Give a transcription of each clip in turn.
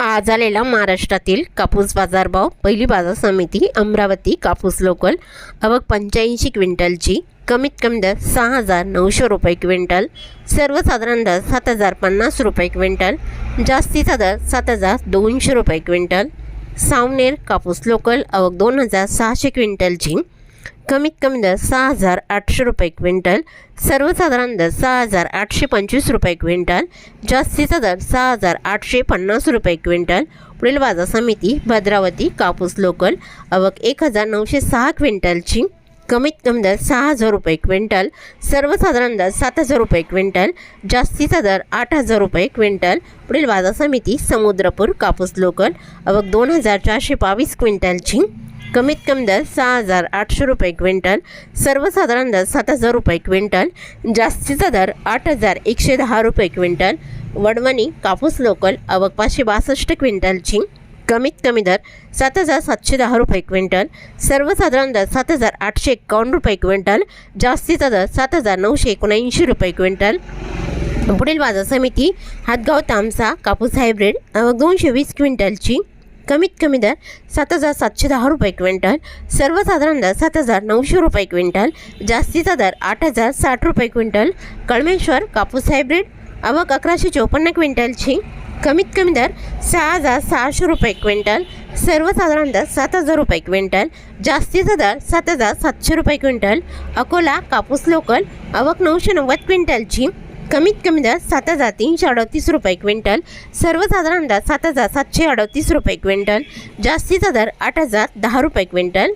आज आलेला महाराष्ट्रातील कापूस बाजारभाव पहिली बाजार समिती अमरावती कापूस लोकल अवक पंच्याऐंशी क्विंटलची कमीत कमी दर सहा हजार नऊशे रुपये क्विंटल सर्वसाधारण दर सात हजार पन्नास रुपये क्विंटल जास्तीचा दर सात हजार दोनशे रुपये क्विंटल सावनेर कापूस लोकल अवक दोन हजार सहाशे क्विंटलची कमीत कमी दर सहा हजार आठशे रुपये क्विंटल सर्वसाधारण दर सहा हजार आठशे पंचवीस रुपये क्विंटल जास्तीचा दर सहा हजार आठशे पन्नास रुपये क्विंटल. पुढील बाजार समिती भद्रावती कापूस लोकल आवक एक हजार नऊशे सहा क्विंटलची कमीत कमी दर सहा हजार रुपये क्विंटल सर्वसाधारण दर सात हजार रुपये क्विंटल जास्तीचा दर आठ हजार रुपये क्विंटल. पुढील बाजार समिती समुद्रपूर कापूस लोकल आवक दोन हजार चारशे बावीस क्विंटलची कमीत कमी दर सहा हजार आठशे रुपये क्विंटल सर्वसाधारण दर सात हजार रुपये क्विंटल जास्तीचा दर आठ हजार एकशे दहा रुपये क्विंटल वडवणी कापूस लोकल आवक पाचशे बासष्ट क्विंटलची कमीत कमी दर सात हजार सातशे दहा रुपये क्विंटल सर्वसाधारण दर सात हजार आठशे एकावन्न रुपये क्विंटल जास्तीचा दर सात हजार नऊशे एकोणऐंशी रुपये क्विंटल. पुढील बाजार समिती हातगाव तामसा कापूस हायब्रिड आवक दोनशे वीस क्विंटलची कमीत कमी दर सात हजार सातशे दहा रुपये क्विंटल सर्वसाधारण दर सात हजार नऊशे रुपये क्विंटल जास्तीचा दर आठ हजार साठ रुपये क्विंटल कळमेश्वर कापूस हायब्रिड आवक अकराशे चोपन्न क्विंटलची कमीत कमी दर सहा हजार सहाशे रुपये क्विंटल सर्वसाधारण दर सात हजार रुपये क्विंटल जास्तीचा दर सात हजार सातशे रुपये क्विंटल अकोला कापूस लोकल आवक नऊशे नव्वद क्विंटलची कमीत कमी दर सात हजार तीनशे अडतीस रुपये क्विंटल. सर्वसाधारण दर सात हजार सातशे अडतीस रुपये क्विंटल. जास्तीचा दर आठ हजार दहा रुपये क्विंटल.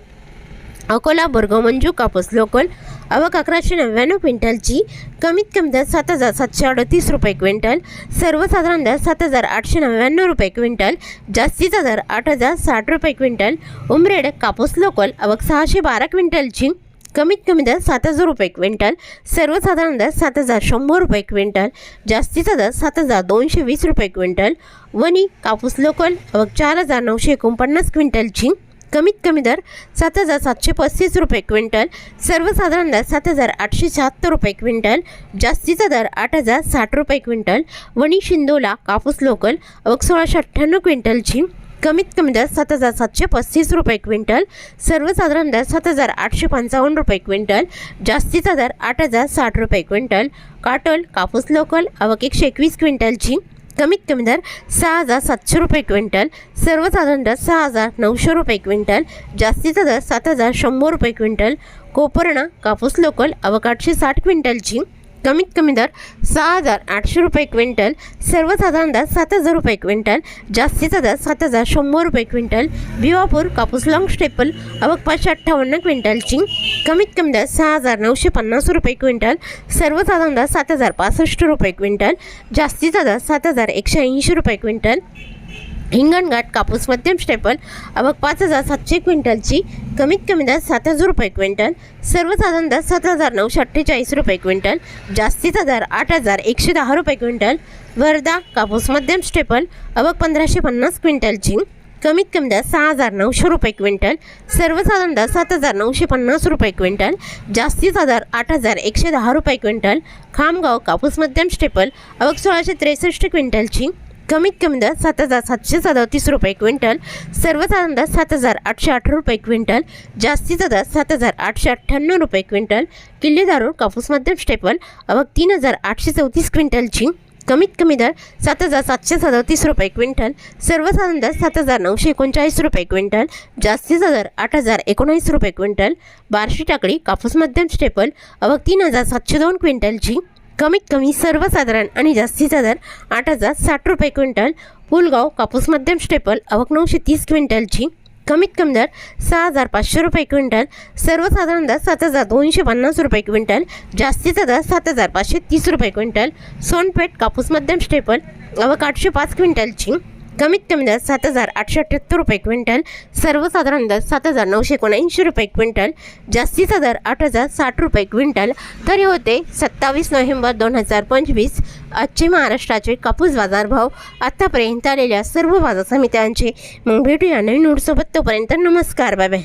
अकोला बोरगाव मंजू कापूस लोकल. आवक अकराशे नव्याण्णव क्विंटलची कमीत कमी दर सात हजार सातशे अडतीस रुपये क्विंटल. सर्वसाधारण दर सात हजार आठशे नव्याण्णव रुपये क्विंटल. जास्तीचा दर आठ हजार साठ रुपये क्विंटल. उमरेड कापूस लोकल. आवक सहाशे बारा क्विंटलची कमीत कमी दर सात हजार रुपये क्विंटल सर्वसाधारण दर सात हजार शंभर रुपये क्विंटल जास्तीचा दर सात हजार दोनशे वीस रुपये क्विंटल वनी कापूस लोकल आवक चार हजार नऊशे एकोणपन्नास क्विंटलची कमीत कमी दर सात हजार सातशे पस्तीस रुपये क्विंटल सर्वसाधारण दर सात हजार आठशे शहात्तर रुपये क्विंटल जास्तीचा दर आठ हजार साठ रुपये क्विंटल वणी शिंदोला कापूस लोकल व सोळाशे अठ्ठ्याण्णव क्विंटलची कमीत कमी दर सात हजार सातशे पस्तीस रुपये क्विंटल सर्वसाधारण दर सात हजार आठशे पंचावन्न रुपये क्विंटल जास्तीचा दर आठ हजार साठ रुपये क्विंटल काटोल कापूस लोकल आवक एकशे एकवीस क्विंटलची कमीत कमी दर सहा हजार सातशे रुपये क्विंटल सर्वसाधारण दर सहा हजार नऊशे रुपये क्विंटल जास्तीचा दर सात हजार शंभर रुपये क्विंटल कोपर्णा कापूस लोकल आवक आठशे साठ क्विंटलची कमीत कमी दर सहा हजार आठशे रुपये क्विंटल सर्वसाधारण दर सात हजार रुपये क्विंटल जास्तीचा दर सात हजार शंभर रुपये क्विंटल भिवापूर कापूस लॉंग स्टेपल आवक पाचशे अठ्ठावन्न क्विंटलची. कमीत कमी दर सहा हजार नऊशे पन्नास रुपये क्विंटल सर्वसाधारण दर सात हजार पासष्ट रुपये क्विंटल जास्तीचा दर सात हजार एकशे ऐंशी रुपये क्विंटल. हिंगणघाट कापूस मध्यम स्टेपल आवक पाच हजार सातशे क्विंटलची कमीत कमी दर सात हजार रुपये क्विंटल सर्वसाधारण दर सात हजार नऊशे अठ्ठेचाळीस रुपये क्विंटल जास्तीचा दर आठ हजार एकशे दहा रुपये क्विंटल वर्धा कापूस मध्यम स्टेपल आवक पंधराशे पन्नास क्विंटलची कमीत कमी दर सहा हजार नऊशे रुपये क्विंटल सर्वसाधारण दर सात हजार नऊशे पन्नास रुपये क्विंटल जास्तीचा दर आठ हजार एकशे दहा रुपये क्विंटल खामगाव कापूस मध्यम स्टेपल आवक सोळाशे त्रेसष्ट क्विंटलची कमीत कमी दर सात हजार सातशे सदतीस रुपये क्विंटल सर्वसाधारण दर सात हजार आठशे अठरा रुपये क्विंटल जास्तीचा दर सात हजार आठशे अठ्ठ्याण्णव रुपये क्विंटल किल्लेदारूर कापूस मध्यम स्टेपल अवघ तीन हजार आठशे चौतीस क्विंटलची कमीत कमी दर सात हजार सातशे सदतीस रुपये क्विंटल सर्वसाधारण दर सात हजार नऊशे एकोणचाळीस रुपये क्विंटल जास्तीचा दर आठ हजार एकोणीस रुपये क्विंटल बारशी टाकळी कापूस मध्यम स्टेपल अवघ तीन हजार सातशे दोन क्विंटलची कमीत कमी सर्वसाधारण आणि जास्तीचा दर आठ हजार साठ रुपये क्विंटल. पुलगाव कापूस मध्यम स्टेपल अवक नऊशे तीस क्विंटलची कमीत कमी दर सहा हजार पाचशे रुपये क्विंटल. सर्वसाधारण दर सात हजार दोनशे पन्नास रुपये क्विंटल. जास्तीचा दर सात हजार पाचशे तीस रुपये क्विंटल. सोनपेठ कापूस मध्यम स्टेपल अवक आठशे पाच क्विंटलची कमीत कमी दर सात हजार आठशे अठ्ठ्याहत्तर रुपये क्विंटल सर्वसाधारण दर सात हजार नऊशे एकोणऐंशी रुपये क्विंटल जास्तीचा दर आठ हजार साठ रुपये क्विंटल. तर हे होते सत्तावीस नोव्हेंबर दोन हजार पंचवीस आजचे महाराष्ट्राचे कापूस बाजारभाव आत्तापर्यंत आलेल्या सर्व बाजार समित्यांचे. मग भेटूया नवीन नोटसोबत तोपर्यंत नमस्कार बाय बाय.